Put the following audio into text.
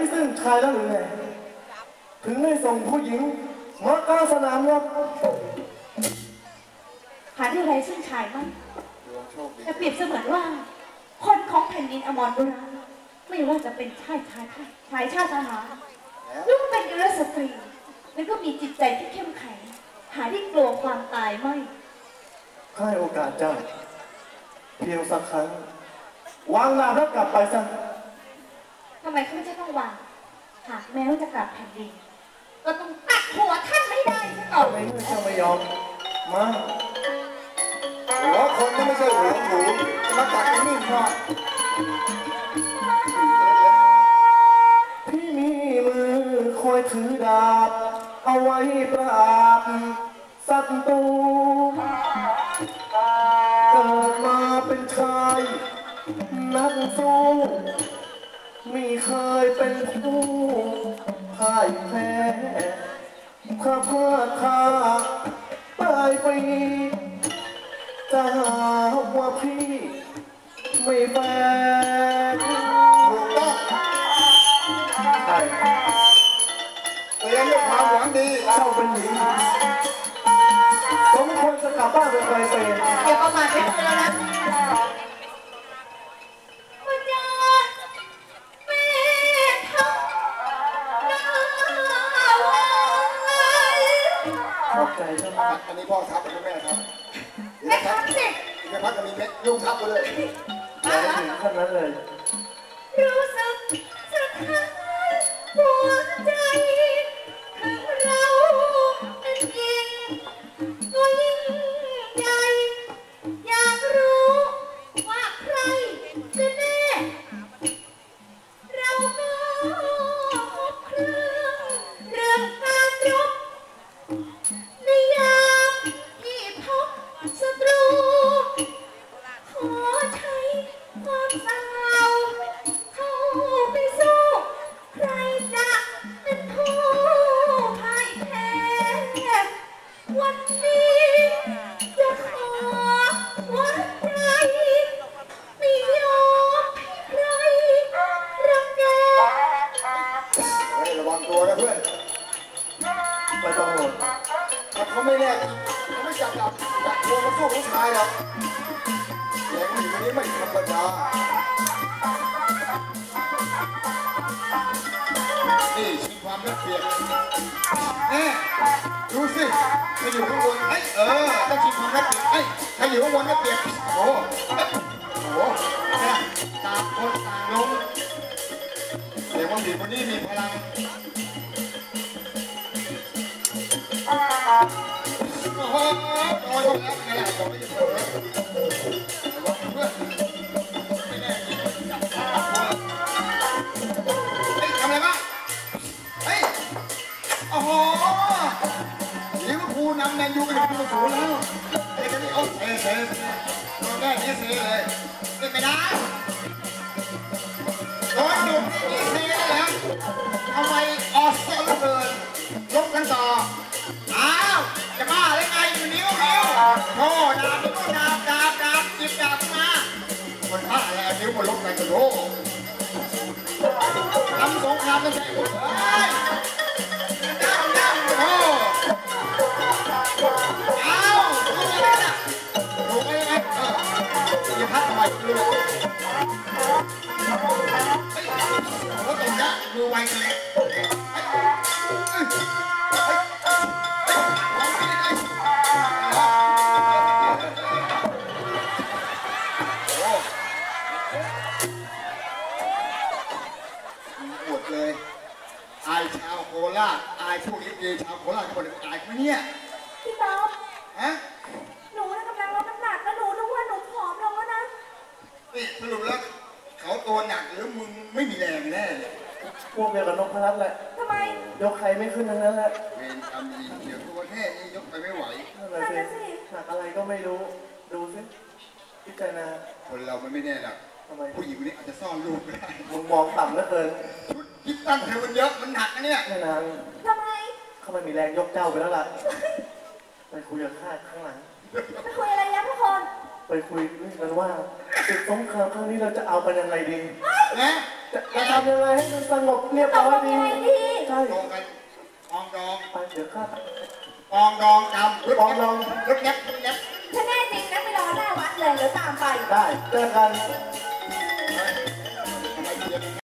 ที่ซึ่งชายแล้วหรือไงถึงได้ส่งผู้หญิงมากลางสนามรบหาที่ไรซึ่งชายมั่นแต่เปรียบเสมือนว่า คนของแผ่นดินอมรบุราไม่ว่าจะเป็นชายชายชายชาติทหารหรือว่าเป็นกุลสตรี แล้วก็มีจิตใจที่เข้มแข็งหาที่กลัวความตายไม่ให้โอกาสเจ้าเพียงสักครั้ง วางดาบแล้วกลับไปซะ ทำไมเขาไม่จะต้องวาง หากแม้ว่าจะกลับแผ่นดิน ก็ต้องตัดหัวท่านไม่ได้ซะก่อนไม่เมื่อเจ้าไม่ยอม มาหัวคนนี่ไม่ใช่หัวหมูมาตัดกันนี่พอพี่มีมือคอยถือดาบ เอาไว้ปราบศัตรูเกิดมาเป็นชาย นักสู้ ไม่เคยเป็นผู้พ่ายแพ้ข้าพาดท่าตายไปจะหาว่าพี่ ไม่แฟร์ถูกต้องใช่เตือนด้วยความหวังดีเจ้าเป็นหญิงสมควรจะกลับบ้านเป็นไกลเป็นอย่าประมาทไปเลยนะ ขอบใจเจ้ามาอันนี้พ่อทับเป็นแม่ทับแม่ทำสิแม่พักก็มีเม็ดลูกทับไปเลยอย่าให้ถึงขั้นนั้นเลย รู้สึกสะท้านหัวใเขาไม่แน่เขาไม่จับจับจับตัวมาสู้ผู้ชายหรอกแรงผู้หญิงคนนี้ไม่ธรรมดานี่ชิงความได้เปียบแน่ดูสิใครอยู่ข้างบนเอ้ยเออต้องชิงความได้เปียบเอ้ยใครอยู่ข้างบนได้เปียบโอ้โหโอ้โหเนี่ยต่างคนต่างลงเสียงว่าหญิงคนนี้มีพลัง โอ้ยแล้วไงล่ะบอกไม่จะพูดเลยบอกเพื่อนไม่แน่จริงจับจับตัวเฮ้ยงเฮ้ยโอ้โหลิเวอร์พูลนำแมนยูไปถึงประตูแล้วเฮ้ยกันนี่โอ้เซ่เซ่โดนได้เนี่ยเซ่เลยเล่นไลบกันกันโอ้ทำสงครามไม่ใช่ห อายชาวโคราชอายพวกลิเกชาวโคราชเขาบอกเลยอายไหมเนี่ยพี่ต๊อบฮะหนูน่ะกำลังลดน้ำหนักแล้วหนูนึกว่าหนูผอมลงแล้วนะนี่สรุปแล้วเขาตัวหนักหรือมึงไม่มีแรงแน่เลยพวกเดียวกับนพรัตน์แหละทำไมยกใครไม่ขึ้นทั้งนั้นแหละเวรกรรมดีเดี๋ยวตัวแค่นี้ยกไปไม่ไหวนั่นแหละสิหนักอะไรก็ไม่รู้ ดูสิพิจารณาคนเรามันไม่แน่หรอก ทำไมผู้หญิงคนนี้อาจจะซ่อนลูกก็ได้มึงมองต่ำเหลือเกินชุดคิดตั้งเธอมันเยอะมันหนักนะเนี่ยแม่นางทำไมเขาไม่มีแรงยกเจ้าไปแล้วล่ะไปคุยกับข้าข้างหลัง ไปคุยอะไรยังทุกคนไปคุยเรื่องกันว่าศึกสงครามครั้งนี้เราจะเอากันยังไงดี นะเจะจะทำยังไงให้มันสงบเรียบร้อยดีใช่ตรงกันปองดองไปเดี๋ยวข้า ปองดองจำรถปองดอง รถแก๊ปรถแก๊ปถ้าแน่จริงนะไปรอหน้าวัดเลยเดี๋ยวตามไปได้เจอกันไ